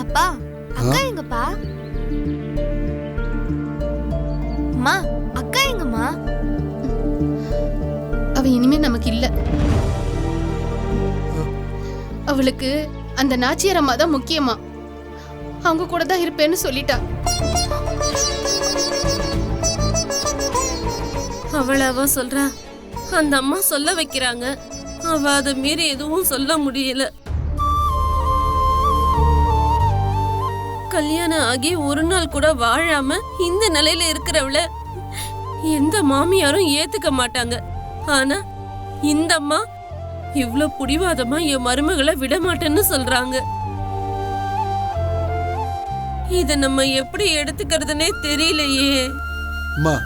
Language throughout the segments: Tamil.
அப்பா அக்கா எங்கப்பா? அம்மா அக்கா எங்கம்மா? அவ இனிமே நமக்கு இல்ல. அவளுக்கு அந்த நாச்சியார் அம்மா தான் முக்கியமா அவங்க கூட தான் இருப்பேன்னு சொல்லிட்டா. அவள அவ சொல்றா? அந்த அம்மா சொல்ல வைக்கிறாங்க. அவ அதை மீறி எதுவும் சொல்ல முடியல. கல்யாணம் ஆகி ஒரு நாள் கூட வாழாம இந்த நிலையில இருக்கிறவள எந்த மாமியாரும் ஏத்துக்க மாட்டாங்க. ஆனா இந்த அம்மா இவ்வளோ புடிவாதமா என் மருமகளை விட மாட்டேன்னு சொல்றாங்க. இத நம்ம எப்படி எடுத்துக்கிறதுனே தெரியலையே. அம்மா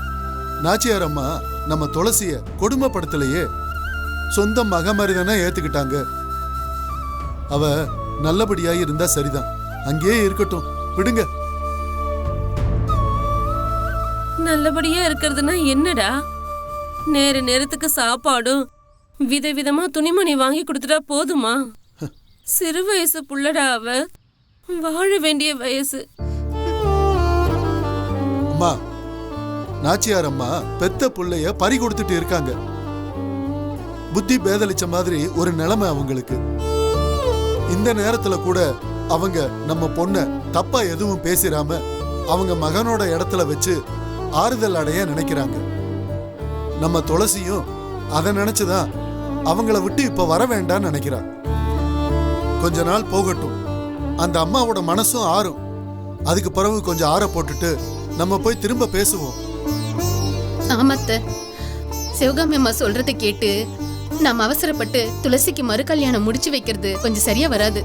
நாச்சியார் அம்மா நம்ம துளசிய கொடுமைப்படுத்தலையே. சொந்த மக மாதிரி தானே ஏத்துக்கிட்டாங்க. அவ நல்லபடியா இருந்தா சரிதான். அங்கேயே இருக்கட்டும். விடுங்க. நல்லபடியா இருக்கிறதுனா என்னடா? நேர நேரத்துக்கு சாப்பாடும் விதவிதமா துணிமணி வாங்கி கொடுத்துட்டா போதுமா? சிறு வயசு புள்ளடா அவ. வாழ வேண்டிய வயசு. அம்மா நாச்சியார் அம்மா பெத்த புள்ளைய பறி கொடுத்துட்டு இருக்காங்க. புத்தி பேதலிச்ச மாதிரி ஒரு நிலைமை அவங்களுக்கு. இந்த நேரத்துல கூட அவங்க நம்ம பொண்ண தப்பா எதுவும் பேசிராம அவங்க மகனோட இடத்துல வச்சு ஆறுதல் அடைய நினைக்கிறாங்க. நம்ம துளசியும் அதை நினைச்சுதான் அவங்கள விட்டு இப்ப வர வேண்டாம்னு நினைக்கிறா கொஞ்ச நாள் போகட்டும். அந்த அம்மாவோட மனசும் ஆறும். அதுக்கு பிறகு கொஞ்சம் ஆற போட்டுட்டு நம்ம போய் திரும்ப பேசுவோம். ஆமாத்த. சிவகாமி அம்மா சொல்றதை கேட்டு நாம் அவசரப்பட்டு துளசிக்கு மறு கல்யாணம் முடிச்சு வைக்கிறது கொஞ்சம் சரியா வராது.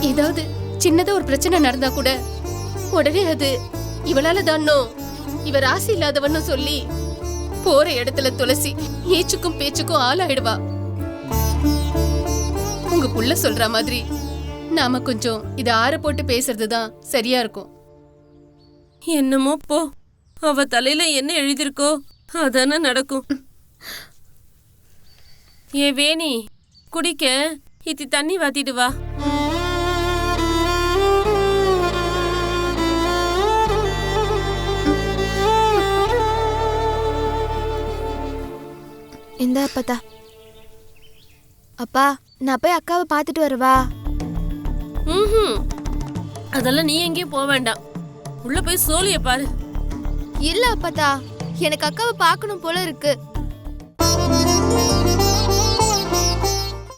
ஏதாவது சின்னதா ஒரு பிரச்சனை நடந்தா கூட உடனே அது இவளால தானோ இவ ராசி இல்லாதவன்னு சொல்லி போற இடத்துல துளசி ஏச்சுக்கும் பேச்சுக்கும் ஆளாயிடுவா. உங்க புள்ள சொல்ற மாதிரி நாம கொஞ்சம் இதை ஆற போட்டு பேசுறதுதான் சரியா இருக்கும். என்னமோ போ. அவ தலையில என்ன எழுதியிருக்கோ அதானே நடக்கும். ஏ வேணி குடிக்க இத்தி தண்ணி வாத்திட்டு வா. இந்த அப்பதா அப்பா நான் போய் அக்காவை பார்த்துட்டு வரவா? ம் அதெல்லாம் நீ எங்கேயும் போக வேண்டாம். உள்ள போய் சோழிய பாரு. இல்ல அப்பதா எனக்கு அக்காவை பார்க்கணும் போல இருக்கு.